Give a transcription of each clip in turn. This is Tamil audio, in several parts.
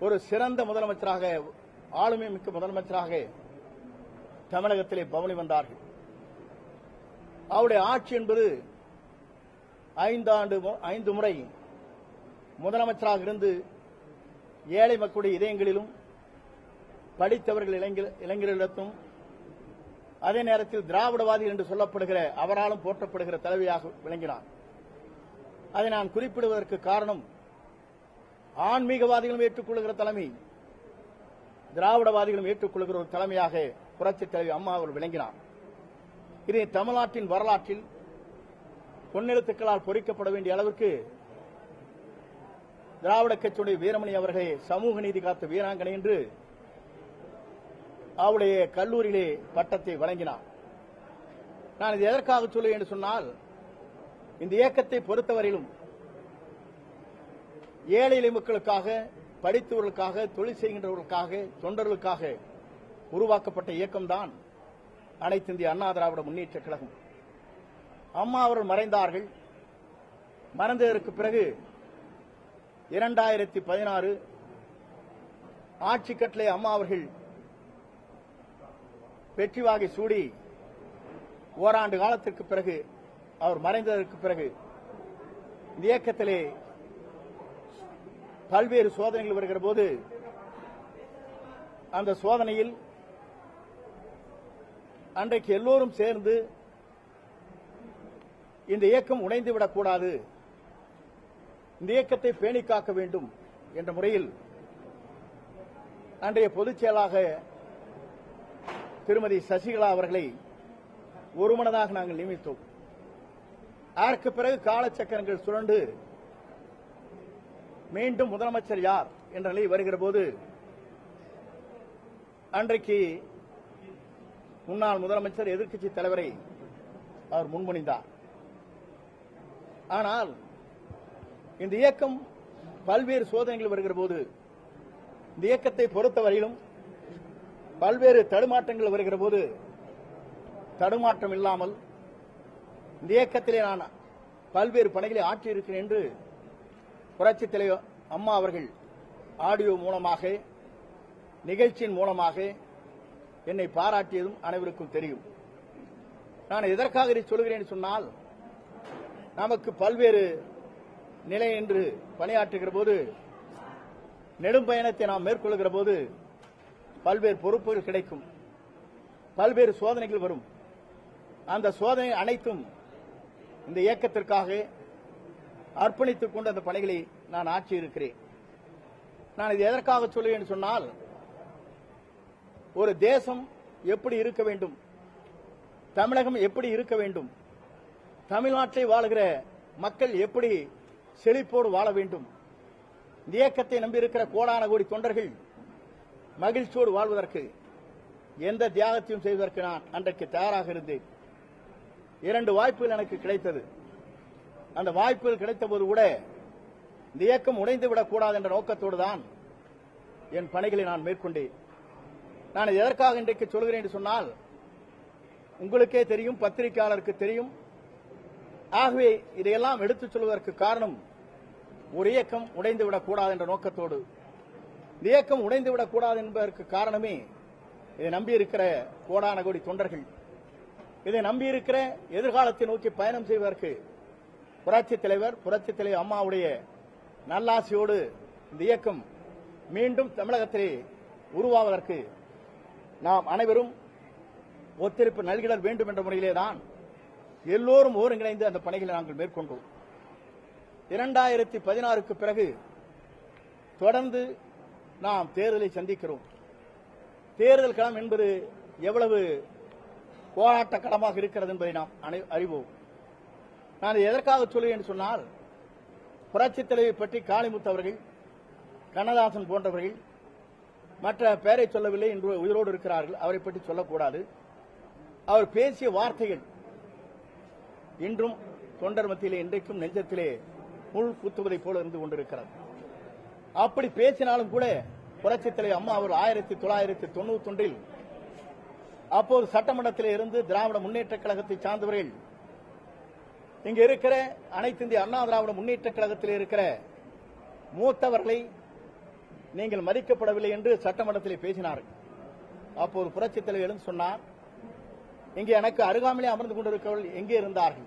ஒரு சிறந்த முதலமைச்சராக ஆளுமை மிக்க முதலமைச்சராக தமிழகத்திலே பவனி வந்தார்கள். அவருடைய ஆட்சி என்பது ஐந்தாண்டு ஐந்து முறை முதலமைச்சராக இருந்து ஏழை மக்களுடைய இதயங்களிலும் படித்தவர்கள் இளைஞர் இளைஞர்களிடத்தும் அதே நேரத்தில் திராவிடவாதி என்று சொல்லப்படுகிற அவராலும் போற்றப்படுகிற தலைவியாக விளங்கினார். அதை நான் குறிப்பிடுவதற்கு காரணம் ஆன்மீகவாதிகளும் ஏற்றுக்கொள்கிற தலைமை திராவிடவாதிகளும் ஏற்றுக்கொள்கிற ஒரு தலைமையாக புரட்சித் தலைவி அம்மா அவர் விளங்கினார். இது தமிழ்நாட்டின் வரலாற்றில் பொன்னெழுத்துக்களால் பொறிக்கப்பட வேண்டிய அளவிற்கு திராவிட கட்சியுடைய வீரமணி அவர்களே சமூக நீதி காத்த வீராங்கனை என்று அவருடைய கல்லூரியிலே பட்டத்தை வழங்கினார். நான் இது எதற்காக சொல்லுவேன் என்று சொன்னால் இந்த இயக்கத்தை பொறுத்தவரையிலும் ஏழை எளிய மக்களுக்காக படித்தவர்களுக்காக தொழில் செய்கின்றவர்களுக்காக தொண்டர்களுக்காக உருவாக்கப்பட்ட இயக்கம்தான் அனைத்து இந்திய அண்ணா திராவிட முன்னேற்ற கழகம். அம்மா அவர்கள் மறைந்தார்கள். மறைந்ததற்கு பிறகு இரண்டாயிரத்தி பதினாறு ஆட்சி கட்டளை அம்மா அவர்கள் வெற்றி வாகை சூடி ஓராண்டு காலத்திற்கு பிறகு அவர் மறைந்ததற்கு பிறகு இந்த இயக்கத்திலே பல்வேறு சோதனைகள் வருகிற போது அந்த சோதனையில் அன்றைக்கு எல்லோரும் சேர்ந்து இந்த இயக்கம் உடைந்துவிடக் கூடாது இந்த இயக்கத்தை பேணி காக்க வேண்டும் என்ற முறையில் அன்றைய பொதுச் செயலாக திருமதி சசிகலா அவர்களை ஒருமனதாக நாங்கள் நியமித்தோம். அதற்கு பிறகு காலச்சக்கரங்கள் சுழண்டு மீண்டும் முதலமைச்சர் யார் என்ற நிலை வருகிற போது அன்றைக்கு முன்னாள் முதலமைச்சர் எதிர்க்கட்சி தலைவரை அவர் முன்மொழிந்தார். ஆனால் இந்த இயக்கம் பல்வேறு சோதனைகள் வருகிற போது இந்த இயக்கத்தை பொறுத்தவரையிலும் பல்வேறு தடுமாற்றங்கள் வருகிற போது தடுமாற்றம் இல்லாமல் இந்த இயக்கத்திலே நான் பல்வேறு பணிகளை ஆற்றியிருக்கிறேன் என்று புரட்சித் தலைவர் அம்மா அவர்கள் ஆடியோ மூலமாக நிகழ்ச்சியின் மூலமாக என்னை பாராட்டியதும் அனைவருக்கும் தெரியும். நான் எதற்காக இதை சொல்கிறேன் சொன்னால் நமக்கு பல்வேறு நிலை என்று பணியாற்றுகிற போது நெடும் பயணத்தை நாம் மேற்கொள்கிற போது பல்வேறு பொறுப்புகள் கிடைக்கும். பல்வேறு சோதனைகள் வரும். அந்த சோதனை அனைத்தும் இந்த இயக்கத்திற்காக அர்ப்பணித்துக் கொண்டு அந்த பணிகளை நான் ஆட்சி இருக்கிறேன் நான் இது எதற்காக சொல்லுவேன் சொன்னால் ஒரு தேசம் எப்படி இருக்க வேண்டும்? தமிழகம் எப்படி இருக்க வேண்டும்? தமிழ்நாட்டில் வாழுகிற மக்கள் எப்படி செழிப்போடு வாழ வேண்டும்? இந்த இயக்கத்தை நம்பியிருக்கிற கோடான கோடி தொண்டர்கள் மகிழ்ச்சியோடு வாழ்வதற்கு எந்த தியாகத்தையும் செய்வதற்கு நான் அன்றைக்கு தயாராக இருந்தேன். இரண்டு வாய்ப்புகள் எனக்கு கிடைத்தது. அந்த வாய்ப்புகள் கிடைத்தபோது கூட இந்த இயக்கம் உடைந்து கூடாது என்ற நோக்கத்தோடு தான் என் பணிகளை நான் மேற்கொண்டேன். நான் எதற்காக இன்றைக்கு சொல்கிறேன் என்று சொன்னால் உங்களுக்கே தெரியும் பத்திரிகையாளருக்கு தெரியும். ஆகவே இதையெல்லாம் எடுத்துச் சொல்வதற்கு காரணம் ஒரு இயக்கம் உடைந்து கூடாது என்ற நோக்கத்தோடு. இந்த இயக்கம் உடைந்து விடக்கூடாது என்பதற்கு காரணமே இதை நம்பியிருக்கிற கோடான கோடி தொண்டர்கள். இதை நம்பியிருக்கிற எதிர்காலத்தை நோக்கி பயணம் செய்வதற்கு புரட்சித் தலைவர் புரட்சித் தலைவர் அம்மாவுடைய நல்லாசியோடு இந்த இயக்கம் மீண்டும் தமிழகத்திலே உருவாவதற்கு நாம் அனைவரும் ஒத்துழைப்பு நல்கிடல் வேண்டும் என்ற முறையிலே தான் எல்லோரும் ஒருங்கிணைந்து அந்த பணிகளை நாங்கள் மேற்கொண்டோம். இரண்டாயிரத்தி பதினாறுக்கு பிறகு தொடர்ந்து நாம் தேர்தலை சந்திக்கிறோம். தேர்தல் களம் என்பது எவ்வளவு போராட்ட களமாக இருக்கிறது என்பதை நாம் அறிவோம். நான் எதற்காக சொல்லுவேன் என்று சொன்னால் புரட்சித் தலைவி பற்றி காளிமுத்து அவர்கள் கண்ணதாசன் போன்றவர்கள் மற்ற பெயரை சொல்லவில்லை என்று உயிரோடு இருக்கிறார்கள். அவரை பற்றி சொல்லக்கூடாது. அவர் பேசிய வார்த்தைகள் இன்றும் தொண்டர் மத்தியிலே இன்றைக்கும் நெஞ்சத்திலே முள் குத்துவதைப் போல இருந்து கொண்டிருக்கிறார் அப்படி பேசினாலும் கூட புரட்சித் தலைவர் அம்மா அவர் ஆயிரத்தி தொள்ளாயிரத்தி தொண்ணூத்தி ஒன்றில் அப்போது சட்டமன்றத்தில் இருந்து திராவிட முன்னேற்ற கழகத்தை சார்ந்தவர்கள் இங்க இருக்கிற அனைத்து இந்திய அண்ணா திராவிட முன்னேற்ற கழகத்தில் இருக்கிற மூத்தவர்களை நீங்கள் மதிக்கப்படவில்லை என்று சட்டமன்றத்தில் பேசினார்கள் அப்போது புரட்சித் தலைவர் எழுந்து சொன்னார் இங்கே எனக்கு அருகாமலே அமர்ந்து கொண்டிருக்கிறவர்கள் எங்கே இருந்தார்கள்?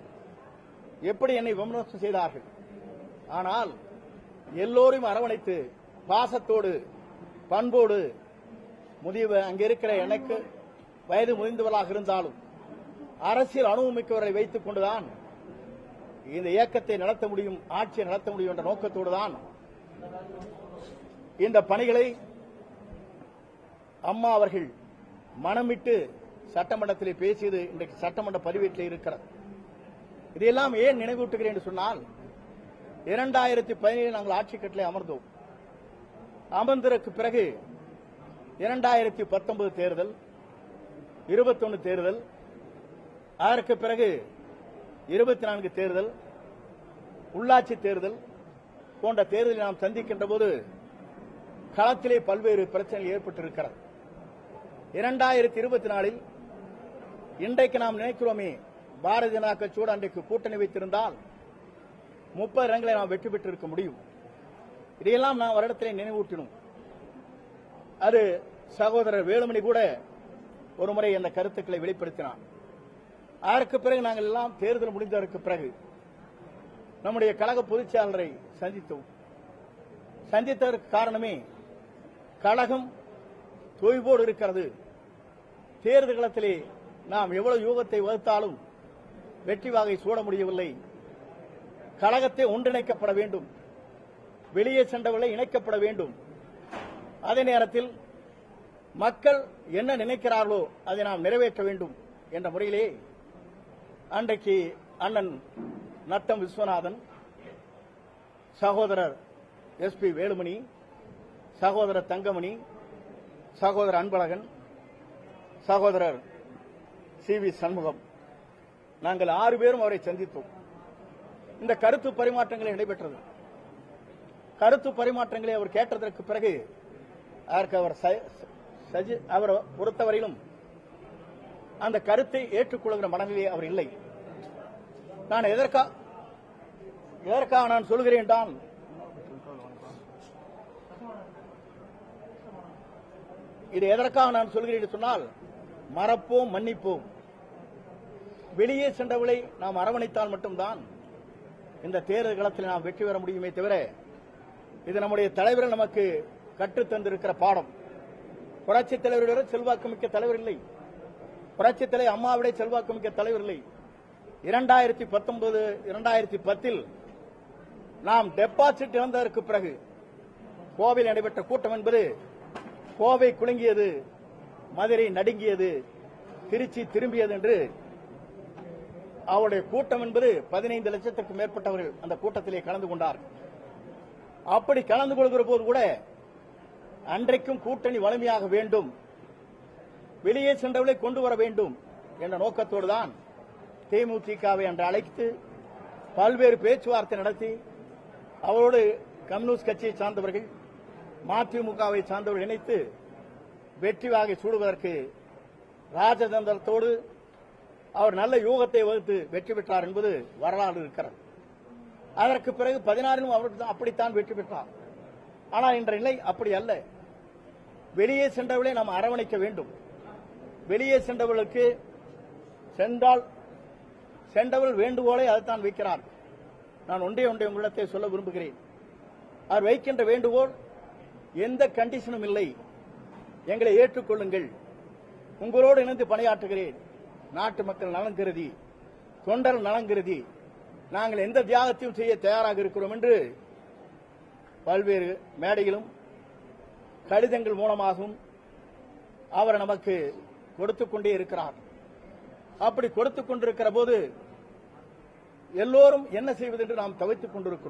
எப்படி என்னை விமர்சனம் செய்தார்கள்? ஆனால் எல்லோரையும் அரவணைத்து பாசத்தோடு பண்போடு முதிய அங்கே இருக்கிற எனக்கு வயது முதிந்தவர்களாக இருந்தாலும் அரசியல் அனுபவமிக்கவர்களை வைத்துக் கொண்டுதான் இந்த இயக்கத்தை நடத்த முடியும் ஆட்சியை நடத்த முடியும் என்ற நோக்கத்தோடு தான் இந்த பணிகளை அம்மா அவர்கள் மனமிட்டு சட்டமன்றத்தில் பேசியது இன்றைக்கு சட்டமன்ற பதிவேட்டில் இருக்கிறது. இதையெல்லாம் ஏன் நினைவூட்டுகிறேன் என்று சொன்னால் இரண்டாயிரத்தி பதினேழு நாங்கள் ஆட்சி கட்டளை அமர்ந்தோம். அமர்ந்ததற்கு பிறகு இரண்டாயிரத்தி பத்தொன்பது தேர்தல் இருபத்தொன்னு தேர்தல் அதற்கு பிறகு இருபத்தி நான்கு தேர்தல் உள்ளாட்சி தேர்தல் போன்ற தேர்தலை நாம் சந்திக்கின்ற போது களத்திலே பல்வேறு பிரச்சனைகள் ஏற்பட்டிருக்கிறது. இரண்டாயிரத்தி இருபத்தி நாலில் இன்றைக்கு நாம் நினைக்கிறோமே பாரதிய ஜனதா கட்சியோடு அன்றைக்கு கூட்டணி வைத்திருந்தால் முப்பது இடங்களை நாம் வெற்றி பெற்றிருக்க முடியும். இதையெல்லாம் நாம் வருடத்திலே நினைவூட்டினோம். அது சகோதரர் வேலுமணி கூட ஒரு முறை அந்த கருத்துக்களை வெளிப்படுத்தினார். அதற்கு பிறகு நாங்கள் எல்லாம் தேர்தல் முடிந்ததற்கு பிறகு நம்முடைய கழக பொதுச்செயலரை சந்தித்தோம். சந்தித்ததற்கு காரணமே கழகம் தொய்வோடு இருக்கிறது. தேர்தல் களத்திலே நாம் எவ்வளவு யூகத்தை வகுத்தாலும் வெற்றி வாகை சூட முடியவில்லை. கழகத்தை ஒன்றிணைக்கப்பட வேண்டும். வெளியே சென்றவர்களை இணைக்கப்பட வேண்டும். அதே நேரத்தில் மக்கள் என்ன நினைக்கிறார்களோ அதை நாம் நிறைவேற்ற வேண்டும் என்ற முறையிலே அன்றைக்கு அண்ணன் நட்டம் விஸ்வநாதன் சகோதரர் எஸ் பி வேலுமணி சகோதரர் தங்கமணி சகோதரர் அன்பழகன் சகோதரர் சி வி சண்முகம். நாங்கள் ஆறு பேரும் அவரை சந்தித்தோம். இந்த கருத்து பரிமாற்றங்களை நடைபெற்றது. கருத்து பரிமாற்றங்களை அவர் கேட்டதற்கு பிறகு அதற்கு அவர் ச- சஜி- அவர் பொறுத்தவரையிலும் அந்த கருத்தை ஏற்றுக்கொள்கிற மனநிலை அவர் இல்லை. நான் எதற்கா எதற்காக நான் சொல்கிறேன் தான் இது எதற்காக நான் சொல்கிறேன் என்று சொன்னால் மறப்போம் மன்னிப்போம். வெளியே சென்றவளை நாம் அரவணைத்தால் மட்டும்தான் இந்த தேர்தல் களத்தில் நாம் வெற்றி பெற முடியுமே தவிர இது நம்முடைய தலைவர்கள் நமக்கு கற்றுத்தந்திருக்கிற பாடம். புரட்சி தலைவரோட செல்வாக்கு மிக்க தலைவர் இல்லை. புரட்சி தலைவர் அம்மாவிட செல்வாக்கு மிக்க தலைவர் இல்லை இரண்டாயிரத்தி பத்தொன்பது இரண்டாயிரத்தி பத்தில் நாம் டெபாசிட் இழந்ததற்கு பிறகு கோவையில் நடைபெற்ற கூட்டம் என்பது கோவை குலுங்கியது மதுரை நடுங்கியது திருச்சி திரும்பியது என்று அவருடைய கூட்டம் என்பது பதினைந்து லட்சத்துக்கும் மேற்பட்டவர்கள் அந்த கூட்டத்திலே கலந்து கொண்டார். அப்படி கலந்து கொள்கிற போது கூட அன்றைக்கும் கூட்டணி வலிமையாக வேண்டும். வெளியே சென்றவர்களை கொண்டு வர வேண்டும் என்ற நோக்கத்தோடு தான் தேமுதிகவை அன்று அழைத்து பல்வேறு பேச்சுவார்த்தை நடத்தி அவரோடு கம்யூனிஸ்ட் கட்சியை சார்ந்தவர்கள் மதிமுகவை சார்ந்தவர்கள் இணைத்து வெற்றி வாகை சூடுவதற்கு ராஜதந்திரத்தோடு அவர் நல்ல யூகத்தை வகுத்து வெற்றி பெற்றார் என்பது வரலாறு இருக்கிறது. அதற்கு பிறகு பதினாறிலும் அவர் அப்படித்தான் வெற்றி பெற்றார். ஆனால் இன்றைய நிலை அப்படி அல்ல. வெளியே சென்றவர்களை நாம் அரவணைக்க வேண்டும். வெளியே சென்றவர்களுக்கு சென்றால் சென்றவர்கள் வேண்டுகோளை அதைத்தான் வைக்கிறார். நான் ஒன்றே ஒன்றை உங்களிடத்தை சொல்ல விரும்புகிறேன். அவர் வைக்கின்ற வேண்டுகோள் எந்த கண்டிஷனும் இல்லை. எங்களை ஏற்றுக்கொள்ளுங்கள். உங்களோடு இணைந்து பணியாற்றுகிறேன். நாட்டு மக்கள் நலன் கருதி தொண்டர் நலன் கருதி நாங்கள் எந்த தியாகத்தையும் செய்ய தயாராக இருக்கிறோம் என்று பல்வேறு மேடையிலும் கடிதங்கள் மூலமாகவும் அவர் நமக்கு கொடுத்துக் கொண்டே இருக்கிறார். அப்படி கொடுத்துக் கொண்டிருக்கிற போது எல்லோரும் என்ன செய்வது என்று நாம் தவித்துக் கொண்டிருக்கிறோம்.